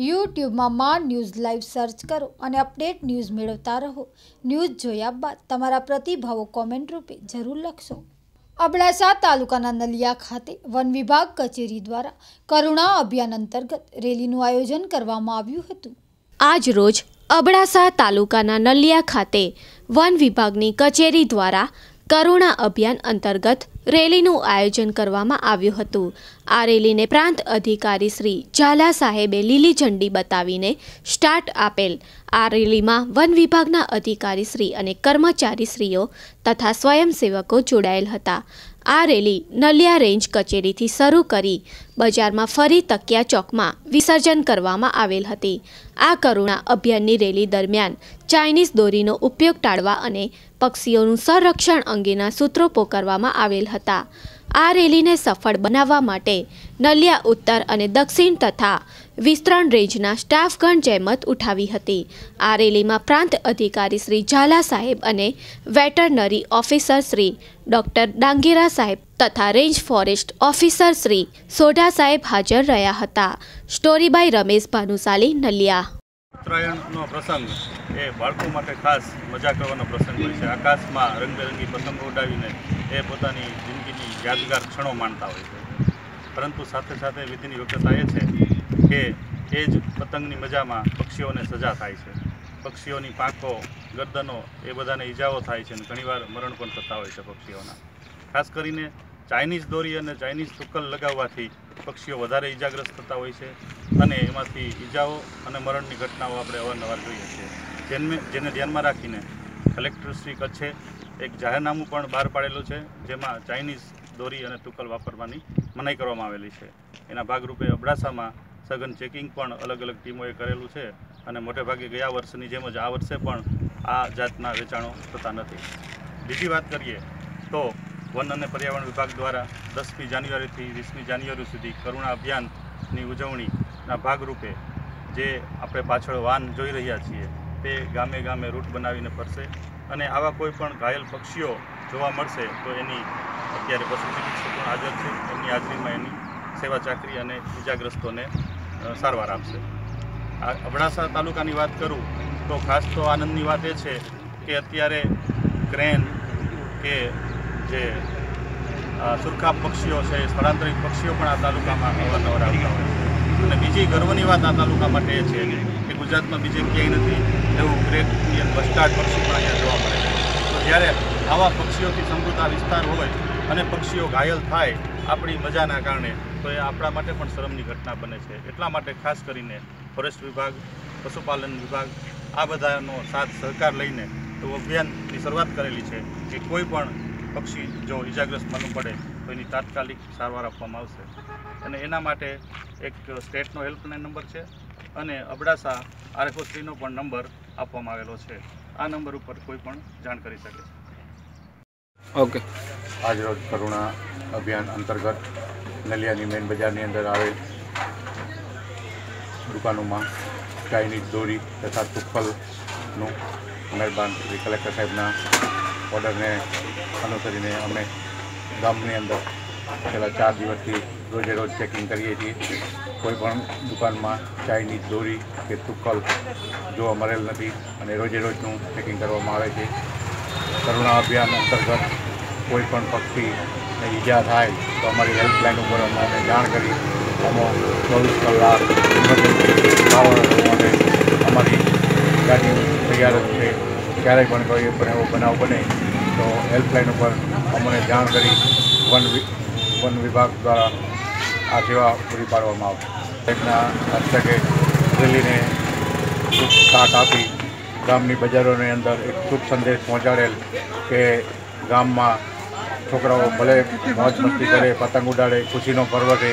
યુટ્યુબમાં મા news live search કરો અને અપડેટ ન્યૂઝ મેળવતા રહો. ન્યૂઝ જોયા બાદ તમારા પ્રતિભાવો કોમેન્ટ રૂપે જરૂર લખશો. અબડાસા તાલુકાના નલિયા ખાતે વન વિભાગ કચેરી દ્વારા કરુણા અભિયાન અંતર્ગત રેલીનું આયોજન કરવામાં આવ્યું હતું. આજ રોજ અબડાસા તાલુકાના નલિયા ખાતે વન વિભાગની કચેરી દ્વારા કરુણા અભિયાન અંતર્ગત રેલીનું આયોજન કરવામાં આવ્યું હતું. આ રેલીને પ્રાંત અધિકારી શ્રી ઝાલા સાહેબે લીલી ઝંડી બતાવીને સ્ટાર્ટ આપેલ. આ રેલીમાં વન વિભાગના અધિકારી શ્રી અને કર્મચારી શ્રીઓ તથા સ્વયંસેવકો જોડાયેલ હતા. આ રેલી નલિયા રેન્જ કચેરીથી શરૂ કરી બજારમાં ફરી તકિયા ચોકમાં વિસર્જન કરવામાં આવેલ હતી. આ કરુણા અભિયાનની રેલી દરમિયાન ચાઇનીઝ દોરીનો ઉપયોગ ટાળવા અને પક્ષીઓનું સંરક્ષણ અંગેના સૂત્રો પોકારવામાં આવેલ હતા. આ રેલીને સફળ બનાવવા માટે નલિયા ઉત્તર અને દક્ષિણ તથા વિસ્તરણ રેન્જના સ્ટાફગણ જહેમત ઉઠાવી હતી. આ રેલીમાં પ્રાંત અધિકારી શ્રી ઝાલા સાહેબ અને veterinary officer Shri doctor Dangera saheb તથા range forest officer Shri Sodha saheb હાજર રહ્યા હતા. Story by Ramesh Bhanushali, Naliya. ઉત્તરાયણનો પ્રસંગ એ બાળકો માટે ખાસ મજા કરવાનો પ્રસંગ હોય છે. આકાશમાં રંગબેરંગી પતંગો ઉડાવીને એ પોતાની જિંદગીની યાદગાર ક્ષણો માણતા હોય છે. પરંતુ સાથે સાથે વિધિની યોગ્યતા એ છે કે એ જ પતંગની મજામાં પક્ષીઓને સજા થાય છે. પક્ષીઓની પાંખો, ગરદનો એ બધાને ઈજાઓ થાય છે અને ઘણીવાર મરણ પણ થતા હોય છે પક્ષીઓના. ખાસ કરીને ચાઇનીઝ દોરી અને ચાઇનીઝ સુકલ લગાવવાથી પક્ષીઓ વધારે ઈજાગ્રસ્ત થતા હોય છે. અને એમાંથી ઈજાઓ અને મરણની ઘટનાઓ આપણે અવારનવાર જોઈએ છીએ. જેને જેને ધ્યાનમાં રાખીને કલેક્ટર શ્રી કચ્છે એક જાહેરનામું પણ બહાર પાડેલું છે, જેમાં ચાઇનીઝ દોરી અને તુક્કલ વાપરવાની મનાઈ કરવામાં આવેલી છે. એના ભાગરૂપે અબડાસામાં સઘન ચેકિંગ પણ અલગ અલગ ટીમોએ કરેલું છે અને મોટે ભાગે ગયા વર્ષની જેમ જ આ વર્ષે પણ આ જાતના વેચાણો થતા નથી. બીજી વાત કરીએ તો વન અને પર્યાવરણ વિભાગ દ્વારા દસમી જાન્યુઆરીથી વીસમી જાન્યુઆરી સુધી કરુણા અભિયાનની ઉજવણીના ભાગરૂપે જે આપણે પાછળ વાન જોઈ રહ્યા છીએ, તે ગામે ગામે રૂટ બનાવીને ફરશે અને આવા કોઈ પણ ઘાયલ પક્ષીઓ જોવા મળશે, તો એની અત્યારે પશુ ચિકિત્સક પણ હાજર છે. એમની હાજરીમાં એની સેવા ચાકરી અને ઇજાગ્રસ્તોને સારવાર આપશે. આ અબડાસા તાલુકાની વાત કરું, તો ખાસ તો આનંદની વાત એ છે કે અત્યારે ક્રેન કે જે સુરખાબ પક્ષીઓ છે, સ્થળાંતરિત પક્ષીઓ પણ આ તાલુકામાં અવારનવાર આવતા હોય છે. અને બીજી ગર્વની વાત આ તાલુકા માટે એ છે કે ગુજરાતમાં બીજે ક્યાંય નથી, એવું ગ્રેટ ઇન્ડિયન બસ્ટાર્ડ પક્ષી પણ અહીંયા જોવા મળે છે. તો જ્યારે આવા પક્ષીઓથી સમૃદ્ધ આ વિસ્તાર હોય અને પક્ષીઓ ઘાયલ થાય આપણી મજાના કારણે, તો એ આપણા માટે પણ શરમની ઘટના બને છે. એટલા માટે ખાસ કરીને ફોરેસ્ટ વિભાગ, પશુપાલન વિભાગ, આ બધાનો સાથ સહકાર લઈને તો અભિયાનની શરૂઆત કરેલી છે કે કોઈ પણ પક્ષી જો ઇજાગ્રસ્ત માલુમ પડે તો એની તાત્કાલિક સારવાર આપવામાં આવશે. અને એના માટે એક સ્ટેટનો હેલ્પલાઇન નંબર છે અને અબડાસા આરએફઓશ્રીનો પણ નંબર આપવામાં આવેલો છે. આ નંબર ઉપર કોઈ પણ જાણ કરી શકે છે. ઓકે. આજરોજ કરુણા અભિયાન અંતર્ગત નલિયાની મેન બજારની અંદર આવેલ દુકાનોમાં ચાઇનીઝ દોરી તથા તુફલનું મહેરબાન શ્રી કલેક્ટર સાહેબના ઓર્ડરને અનુસરીને અમે ગામની અંદર છેલ્લા ચાર દિવસથી રોજે રોજ ચેકિંગ કરીએ છીએ. કોઈ પણ દુકાનમાં ચાઇનીઝ, દોરી કે તુક્કલ જોવા મળેલ નથી અને રોજે રોજનું ચેકિંગ કરવામાં આવે છે. કરુણા અભિયાન અંતર્ગત કોઈ પણ પક્ષીને ઈજા થાય તો અમારી હેલ્પલાઇન ઉપર અમને જાણ કરી અમો ચોવીસ કલાક માટે અમારી ગાડી તૈયાર છે. ક્યારેય પણ કોઈ પણ એવો બનાવ બને તો હેલ્પલાઇન ઉપર અમને જાણ કરી વન વન વિભાગ દ્વારા આ સેવા પૂરી પાડવામાં આવશે. તેમના હસ્તકે રેલીને સાથ આપી ગામની બજારોની અંદર એક શુભ સંદેશ પહોંચાડેલ કે ગામમાં છોકરાઓ ભલે મોજ મસ્તી કરે, પતંગ ઉડાડે, ખુશીનો પર્વ છે,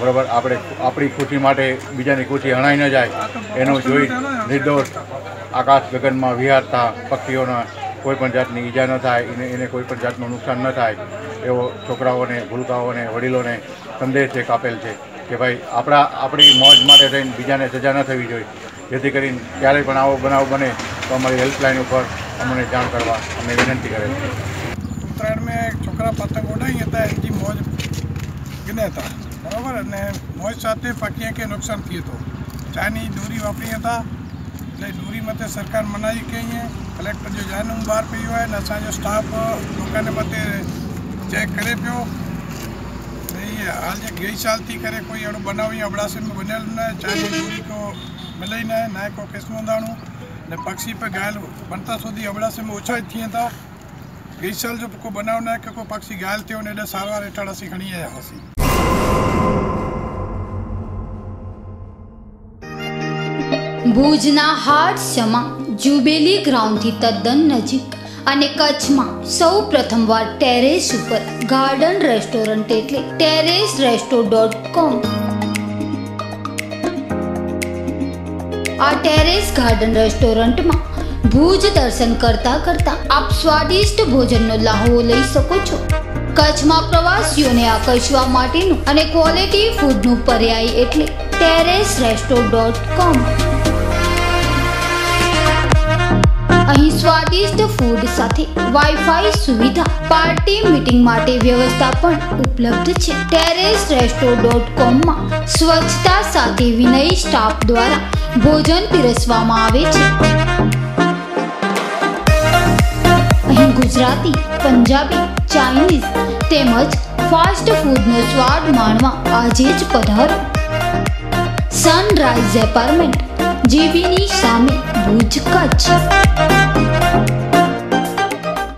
બરાબર? આપણે આપણી ખુશી માટે બીજાની ખુશી હણાઈ ન જાય. એનો જોઈ નિર્દોષ આકાશ ગગનમાં વિહારતા પક્ષીઓના કોઈ પણ જાતની ઈજા ન થાય, એને એને કોઈ પણ જાતનું નુકસાન ન થાય, એવો છોકરાઓને, ભૂલકાઓને, વડીલોને સંદેશ એક આપેલ છે કે ભાઈ, આપણા, આપણી મોજ માટે થઈને બીજાને સજા ન થવી જોઈએ. જેથી કરીને ક્યારેય પણ આવો બનાવ બને તો અમારી હેલ્પલાઇન ઉપર અમને જાણ કરવા અમે વિનંતી કરે છે. ઉત્તરાયણ મેં છોકરા પતંગ ઉડાવી હતા એની મોજ ગને હતા બરાબર? અને મોજ સાથે પક્ષીએ કે નુકસાન થયું હતું. ચાની દોરી વાપરી હતા એટલે ડોરી મતે સરકાર મનાઈ કે અહીંયા કલેક્ટર જે જાહેરનામું બહાર પડ્યું હોય અને અસાંજો સ્ટાફ લોકોને મતે ચેક કરે पियो એ હાલ જે ગઈ સાલથી કરે કોઈ એડો બનાવ અહીંયા અબડાસામાં બનેલ ન ચાલી ડોરી કો મળીને નાય કો કેસમોંદાણું ને પક્ષી પર ઘાયલ બનતા સુધી અબડાસામાં ઓછા જ થયા હતા ગઈ સાલ જો કોઈ બનાવ ના કે કોઈ પક્ષી ઘાયલ થયો ને એટલે સારવાર હેઠળ હસી ઘણી આવ્યા હશે. ભુજના હાડસમાં જુબેલી ગ્રાઉન્ડથી તદ્દન નજીક અને કચ્છમાં સૌ પ્રથમવાર ટેરેસ ઉપર ગાર્ડન રેસ્ટોરન્ટ એટલે ટેરેસ રેસ્ટો ડોટ કોમ. આ ટેરેસ ગાર્ડન રેસ્ટોરન્ટમાં ભુજ દર્શન કરતા કરતા આપ સ્વાદિષ્ટ ભોજનનો લાહવો લઈ શકો છો. કચ્છમાં પ્રવાસીઓને આકર્ષવા માટેનું અને ક્વોલિટી ફૂડનું પર્યાય એટલે ટેરેસ રેસ્ટો ડોટ કોમ અહીં સ્વાદિષ્ટ ફૂડ સાથે વાઈફાઈ સુવિધા પાર્ટી મીટિંગ માટે વ્યવસ્થા પણ ઉપલબ્ધ છે. ટેરેસ રેસ્ટો ડોટ કોમમાં સ્વચ્છતા સાથે વિનય સ્ટાફ દ્વારા ભોજન પીરસવામાં આવે છે. અહીં ગુજરાતી, પંજાબી ચાઇનીઝ તેમજ ફાસ્ટ ફૂડનો સ્વાદ માણવા આજે જ પધારો. સનરાઈઝ એપાર્ટમેન્ટ જીબીની સામે ભુજ કચ્છ.